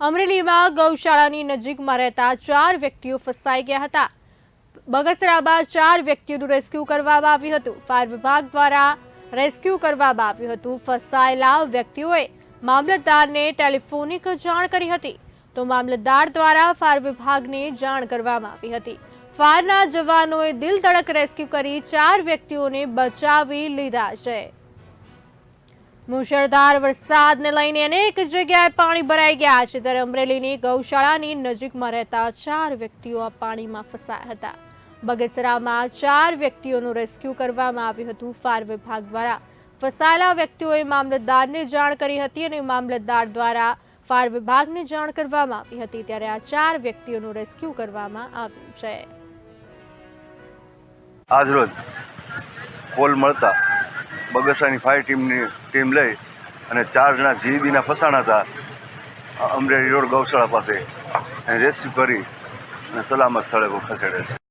અમરેલીમાં ગૌશાળાની નજીકમાં રહેતા ચાર વ્યક્તિઓ ફસાઈ ગયા હતા. બગસરામાં ચાર વ્યક્તિઓનું રેસ્ક્યુ કરવામાં આવ્યું હતું. ફાયર વિભાગ દ્વારા રેસ્ક્યુ કરવામાં આવ્યું હતું. ફસાયેલા વ્યક્તિઓએ મામલતદારને ટેલિફોનિક જાણ કરી હતી. તો મામલતદાર દ્વારા ફાયર વિભાગને જાણ કરવામાં આવી હતી. ફાયરના જવાનોએ દિલ ધડક રેસ્ક્યુ કરી ચાર વ્યક્તિઓને બચાવી લીધા છે. મુશળધાર વરસાદને લઈને અનેક જગ્યાએ પાણી ભરાઈ ગયા છે. ત્યારે અમરેલીની ગૌશાળાની નજીકમાં રહેતા ચાર વ્યક્તિઓ પાણીમાં ફસાયા હતા. બગસરામાં ચાર વ્યક્તિઓનું રેસ્ક્યુ કરવામાં આવ્યું હતું. ફાયર વિભાગ દ્વારા ફસાયેલા વ્યક્તિઓએ મામલતદારને જાણ કરી હતી અને મામલતદાર દ્વારા ફાયર વિભાગને જાણ કરવામાં આવી હતી. ત્યારે આ ચાર વ્યક્તિઓનું રેસ્ક્યુ કરવામાં આવ્યું છે. આજરોજ કોલ મળતા બગસરાની ફાયર ટીમની ટીમ લઈ અને ચાર જણા જીબીના ફસાણા હતા અમરેલી રોડ ગૌશાળા પાસે. રેસ્ક્યુ કરી અને સલામત સ્થળે ખસેડે છે.